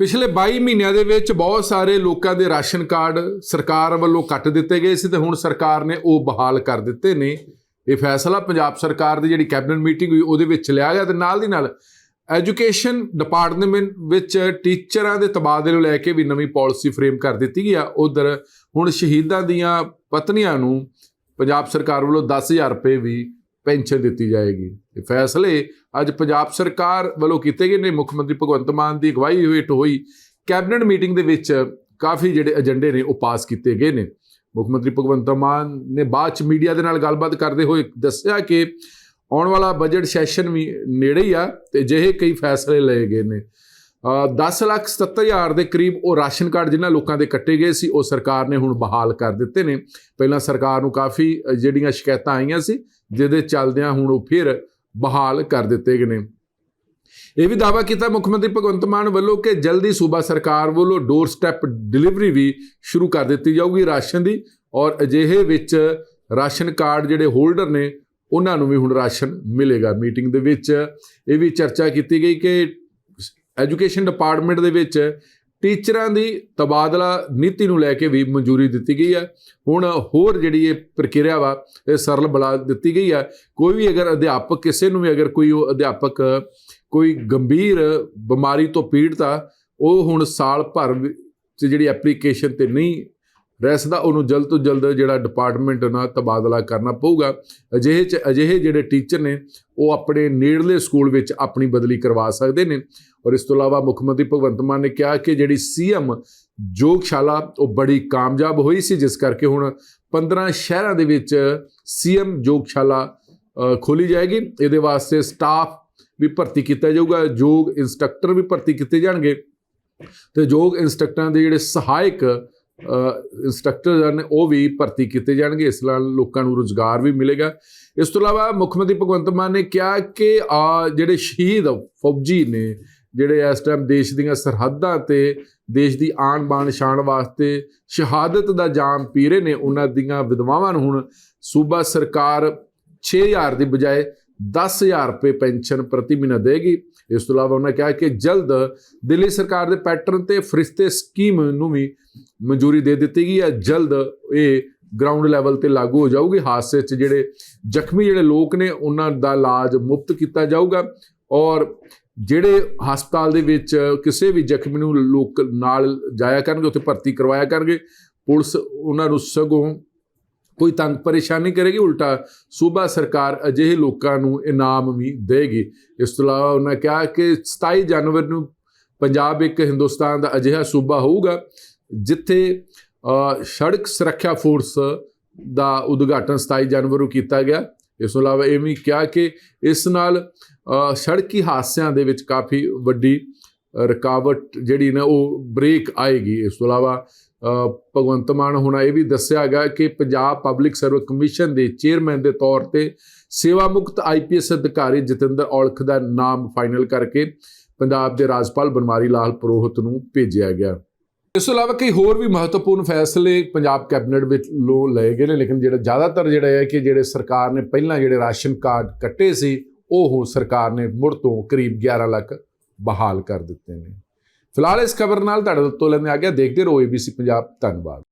ਪਿਛਲੇ 22 ਮਹੀਨਿਆਂ ਦੇ ਵਿੱਚ ਬਹੁਤ ਸਾਰੇ ਲੋਕਾਂ ਦੇ ਰਾਸ਼ਨ ਕਾਰਡ ਸਰਕਾਰ ਵੱਲੋਂ ਕੱਟ ਦਿੱਤੇ ਗਏ ਸੀ ਤੇ ਹੁਣ ਸਰਕਾਰ ਨੇ ਉਹ ਬਹਾਲ ਕਰ ਦਿੱਤੇ ਨੇ। ਇਹ ਫੈਸਲਾ ਪੰਜਾਬ ਸਰਕਾਰ ਦੀ ਜਿਹੜੀ ਕੈਬਨਿਟ ਮੀਟਿੰਗ ਹੋਈ ਉਹਦੇ ਵਿੱਚ ਲਿਆ ਗਿਆ ਤੇ ਨਾਲ ਦੀ ਨਾਲ ਐਜੂਕੇਸ਼ਨ ਡਿਪਾਰਟਮੈਂਟ ਵਿੱਚ ਟੀਚਰਾਂ ਦੇ ਤਬਾਦਲੇ ਨੂੰ ਲੈ ਕੇ ਵੀ ਨਵੀਂ ਪਾਲਿਸੀ ਫਰੇਮ ਕਰ ਦਿੱਤੀ ਗਈ ਆ। ਉਧਰ ਹੁਣ ਸ਼ਹੀਦਾਂ ਦੀਆਂ ਪਤਨੀਆਂ ਨੂੰ ਪੰਜਾਬ ਸਰਕਾਰ ਵੱਲੋਂ 10000 ਰੁਪਏ ਵੀ ਪੈਨਸ਼ਨ ਦਿੱਤੀ ਜਾਏਗੀ। ਇਹ ਫੈਸਲੇ ਅੱਜ ਪੰਜਾਬ ਸਰਕਾਰ ਵੱਲੋਂ ਕੀਤੇ ਗਏ ਨੇ। ਮੁੱਖ ਮੰਤਰੀ ਭਗਵੰਤ ਮਾਨ ਦੀ ਅਗਵਾਈ ਹੇਠ ਹੋਈ ਕੈਬਨਿਟ ਮੀਟਿੰਗ ਦੇ ਵਿੱਚ ਕਾਫੀ ਜਿਹੜੇ ਏਜੰਡੇ ਨੇ ਉਹ ਪਾਸ ਕੀਤੇ ਗਏ ਨੇ। ਮੁੱਖ ਮੰਤਰੀ ਭਗਵੰਤ ਮਾਨ ਨੇ ਬਾਅਦ ਚ ਮੀਡੀਆ ਦੇ ਨਾਲ ਗੱਲਬਾਤ ਕਰਦੇ ਹੋਏ ਦੱਸਿਆ ਕਿ ਆਉਣ ਵਾਲਾ ਬਜਟ ਸੈਸ਼ਨ ਵੀ ਨੇੜੇ ਹੀ ਆ ਤੇ ਜਿਹੇ ਕਈ ਫੈਸਲੇ ਲਏ ਗਏ ਨੇ। 10 ਲੱਖ 77 ਹਜ਼ਾਰ ਦੇ ਕਰੀਬ ਉਹ ਰਾਸ਼ਨ ਕਾਰਡ ਜਿਨ੍ਹਾਂ ਲੋਕਾਂ ਦੇ ਕੱਟੇ ਗਏ ਸੀ, ਉਹ ਸਰਕਾਰ ਨੇ ਹੁਣ ਬਹਾਲ ਕਰ ਦਿੱਤੇ ਨੇ। ਪਹਿਲਾਂ ਸਰਕਾਰ ਨੂੰ ਕਾਫੀ ਜਿਹੜੀਆਂ ਸ਼ਿਕਾਇਤਾਂ ਆਈਆਂ ਸੀ, ਜਿਹਦੇ ਚੱਲਦਿਆਂ ਹੁਣ ਉਹ ਫਿਰ ਬਹਾਲ ਕਰ ਦਿੱਤੇ ਗਏ ਨੇ। ਇਹ ਵੀ ਦਾਅਵਾ ਕੀਤਾ ਮੁੱਖ ਮੰਤਰੀ ਭਗਵੰਤ ਮਾਨ ਵੱਲੋਂ ਕਿ ਜਲਦੀ ਸੂਬਾ ਸਰਕਾਰ ਵੱਲੋਂ ਡੋਰ ਸਟੈਪ ਡਿਲੀਵਰੀ ਵੀ ਸ਼ੁਰੂ ਕਰ ਦਿੱਤੀ ਜਾਊਗੀ ਰਾਸ਼ਨ ਦੀ ਔਰ ਅਜਿਹੇ ਵਿੱਚ ਰਾਸ਼ਨ ਕਾਰਡ ਜਿਹੜੇ ਹੋਲਡਰ ਨੇ, ਉਹਨਾਂ ਨੂੰ ਵੀ ਹੁਣ ਰਾਸ਼ਨ ਮਿਲੇਗਾ। ਮੀਟਿੰਗ ਦੇ ਵਿੱਚ ਇਹ ਵੀ ਚਰਚਾ ਕੀਤੀ ਗਈ ਕਿ ਐਜੂਕੇਸ਼ਨ ਡਿਪਾਰਟਮੈਂਟ ਦੇ ਵਿੱਚ ਟੀਚਰਾਂ ਦੀ ਤਬਾਦਲਾ ਨੀਤੀ ਨੂੰ ਲੈ ਕੇ ਵੀ ਮਨਜ਼ੂਰੀ ਦਿੱਤੀ ਗਈ ਹੈ। ਹੁਣ ਹੋਰ ਜਿਹੜੀ ਇਹ ਪ੍ਰਕਿਰਿਆ ਵਾ, ਇਹ ਸਰਲ ਬਣਾ ਦਿੱਤੀ ਗਈ ਹੈ। ਕੋਈ ਵੀ ਅਗਰ ਅਧਿਆਪਕ, ਕਿਸੇ ਨੂੰ ਵੀ ਅਗਰ ਕੋਈ ਉਹ ਅਧਿਆਪਕ, ਕੋਈ ਗੰਭੀਰ ਬਿਮਾਰੀ ਤੋਂ ਪੀੜਤ ਆ, ਉਹ ਹੁਣ ਸਾਲ ਭਰ ਚ ਜਿਹੜੀ ਐਪਲੀਕੇਸ਼ਨ ਤੇ ਨਹੀਂ ਰਹਿ ਸਕਦਾ ਉਹਨੂੰ ਜਲਦ ਤੋਂ ਜਲਦ ਜਿਹੜਾ ਡਿਪਾਰਟਮੈਂਟ ਨਾਲ ਤਬਾਦਲਾ ਕਰਨਾ ਪਊਗਾ। ਅਜਿਹੇ ਚ ਅਜਿਹੇ ਜਿਹੜੇ ਟੀਚਰ ਨੇ ਉਹ ਆਪਣੇ ਨੇੜਲੇ ਸਕੂਲ ਵਿੱਚ ਆਪਣੀ ਬਦਲੀ ਕਰਵਾ ਸਕਦੇ ਨੇ। ਔਰ ਇਸ ਤੋਂ ਇਲਾਵਾ ਮੁੱਖ ਮੰਤਰੀ ਭਗਵੰਤ ਮਾਨ ਨੇ ਕਿਹਾ ਕਿ ਜਿਹੜੀ ਸੀਐਮ ਯੋਗਸ਼ਾਲਾ ਉਹ ਬੜੀ ਕਾਮਯਾਬ ਹੋਈ ਸੀ ਜਿਸ ਕਰਕੇ ਹੁਣ 15 ਸ਼ਹਿਰਾਂ ਦੇ ਵਿੱਚ ਸੀਐਮ ਯੋਗਸ਼ਾਲਾ ਅ, ਖੋਲੀ ਜਾਏਗੀ। ਇਹਦੇ ਵਾਸਤੇ ਸਟਾਫ ਵੀ ਭਰਤੀ ਕੀਤਾ ਜਾਊਗਾ ਯੋਗ ਇੰਸਟ੍ਰਕਟਰ ਵੀ ਭਰਤੀ ਕੀਤੇ ਜਾਣਗੇ। ਤੇ ਯੋਗ ਇੰਸਟ੍ਰਕਟਰਾਂ ਦੇ ਜਿਹੜੇ ਸਹਾਇਕ ਇੰਸਟ੍ਰਕਟਰ ਨੇ ਉਹ ਵੀ ਭਰਤੀ ਕੀਤੇ ਜਾਣਗੇ, ਇਸ ਨਾਲ ਲੋਕਾਂ ਨੂੰ ਰੋਜ਼ਗਾਰ ਵੀ ਮਿਲੇਗਾ। ਇਸ ਤੋਂ ਇਲਾਵਾ ਮੁੱਖ ਮੰਤਰੀ ਭਗਵੰਤ ਮਾਨ ਨੇ ਕਿਹਾ ਕਿ ਆ ਜਿਹੜੇ ਸ਼ਹੀਦ ਫੌਜੀ ਨੇ, ਜਿਹੜੇ ਇਸ ਟਾਈਮ ਦੇਸ਼ ਦੀਆਂ ਸਰਹੱਦਾਂ ਤੇ ਦੇਸ਼ ਦੀ ਆਣ ਬਾਣ ਸ਼ਾਨ ਵਾਸਤੇ ਸ਼ਹਾਦਤ ਦਾ ਜਾਮ ਪੀ ਰਹੇ ਨੇ, ਉਹਨਾਂ ਦੀਆਂ ਵਿਧਵਾਵਾਂ ਨੂੰ ਹੁਣ ਸੂਬਾ ਸਰਕਾਰ 6000 ਦੀ ਬਜਾਏ 10000 ਰੁਪਏ ਪੈਨਸ਼ਨ ਪ੍ਰਤੀ ਮਹੀਨਾ ਦੇਗੀ। ਇਸ ਤੋਂ ਇਲਾਵਾ ਉਹਨਾਂ ਕਿਹਾ ਕਿ ਜਲਦ ਦਿੱਲੀ ਸਰਕਾਰ ਦੇ ਪੈਟਰਨ ਤੇ ਫਰਿਸ਼ਤੇ ਸਕੀਮ ਨੂੰ ਵੀ ਮਨਜ਼ੂਰੀ ਦੇ ਦਿੱਤੀ ਗਈ ਹੈ। ਜਲਦ ਇਹ ਗਰਾਊਂਡ ਲੈਵਲ ਤੇ ਲਾਗੂ ਹੋ ਜਾਊਗੀ। ਹਾਦਸੇ 'ਚ ਜਿਹੜੇ ਜ਼ਖਮੀ ਜਿਹੜੇ ਲੋਕ ਨੇ, ਉਹਨਾਂ ਦਾ ਇਲਾਜ ਮੁਫਤ ਕੀਤਾ ਜਾਊਗਾ ਔਰ ਜਿਹੜੇ ਹਸਪਤਾਲ ਦੇ ਵਿੱਚ ਕਿਸੇ ਵੀ ਜ਼ਖਮੀ ਨੂੰ ਲੋਕ ਨਾਲ ਜਾਇਆ ਕਰਨਗੇ, ਉੱਥੇ ਭਰਤੀ ਕਰਵਾਇਆ ਕਰਨਗੇ, ਪੁਲਿਸ ਉਹਨਾਂ ਨੂੰ ਸਗੋਂ ਕੋਈ ਤੰਗ ਪਰੇਸ਼ਾਨੀ ਕਰੇਗੀ, ਉਲਟਾ ਸੂਬਾ ਸਰਕਾਰ ਅਜਿਹੇ ਲੋਕਾਂ ਨੂੰ ਇਨਾਮ ਵੀ ਦੇਗੀ। ਇਸ ਤੋਂ ਇਲਾਵਾ ਉਹਨਾਂ ਕਿਹਾ ਕਿ 27 ਜਨਵਰੀ ਨੂੰ ਪੰਜਾਬ ਇੱਕ ਹਿੰਦੁਸਤਾਨ ਦਾ ਅਜਿਹਾ ਸੂਬਾ ਹੋਊਗਾ, ਜਿੱਥੇ ਸੜਕ ਸੁਰੱਖਿਆ ਫੋਰਸ ਦਾ ਉਦਘਾਟਨ 27 ਜਨਵਰੀ ਨੂੰ ਕੀਤਾ ਗਿਆ। ਇਸ ਤੋਂ ਇਲਾਵਾ ਇਹ ਵੀ ਕਿਹਾ ਕਿ ਇਸ ਨਾਲ ਸੜਕੀ ਹਾਦਸਿਆਂ ਦੇ ਵਿੱਚ ਕਾਫੀ ਵੱਡੀ ਰੁਕਾਵਟ ਜਿਹੜੀ ਨਾ ਉਹ ਬ੍ਰੇਕ ਆਏਗੀ। ਇਸ ਤੋਂ ਇਲਾਵਾ ਭਗਵੰਤ ਮਾਨ ਹੋਣਾ ਇਹ ਵੀ ਦੱਸਿਆ ਗਿਆ ਕਿ ਪੰਜਾਬ ਪਬਲਿਕ ਸਰਵਿਸ ਕਮਿਸ਼ਨ ਦੇ ਚੇਅਰਮੈਨ ਦੇ ਤੌਰ ਤੇ ਸੇਵਾ ਮੁਕਤ ਆਈਪੀਐਸ ਅਧਿਕਾਰੀ ਜਤਿੰਦਰ ਔਲਖ ਦਾ ਨਾਮ ਫਾਈਨਲ ਕਰਕੇ ਪੰਜਾਬ ਦੇ ਰਾਜਪਾਲ ਬਨਵਾਰੀ ਲਾਲ ਪ੍ਰੋਹਤ ਨੂੰ ਭੇਜਿਆ ਗਿਆ। ਇਸ ਤੋਂ ਇਲਾਵਾ ਕਈ ਹੋਰ ਵੀ ਮਹੱਤਵਪੂਰਨ ਫੈਸਲੇ ਪੰਜਾਬ ਕੈਬਨਿਟ ਵਿੱਚ ਲੋ ਲਏ ਗਏ ਨੇ, ਲੇਕਿਨ ਜਿਹੜਾ ਜ਼ਿਆਦਾਤਰ ਜਿਹੜਾ ਹੈ ਕਿ ਜਿਹੜੇ ਸਰਕਾਰ ਨੇ ਪਹਿਲਾਂ ਜਿਹੜੇ ਰਾਸ਼ਨ ਕਾਰਡ ਕੱਟੇ ਸੀ, ਉਹ ਸਰਕਾਰ ਨੇ ਮੁੜ ਤੋਂ ਕਰੀਬ 11 ਲੱਖ ਬਹਾਲ ਕਰ ਦਿੱਤੇ ਨੇ। ਫਿਲਹਾਲ ਇਸ ਖਬਰ ਨਾਲ ਤੁਹਾਡੇ ਤੋਂ ਲੈਂਦੇ ਆ ਗਿਆ ਦੇਖਦੇ ਰਹੋ ABC ਪੰਜਾਬ ਧੰਨਵਾਦ।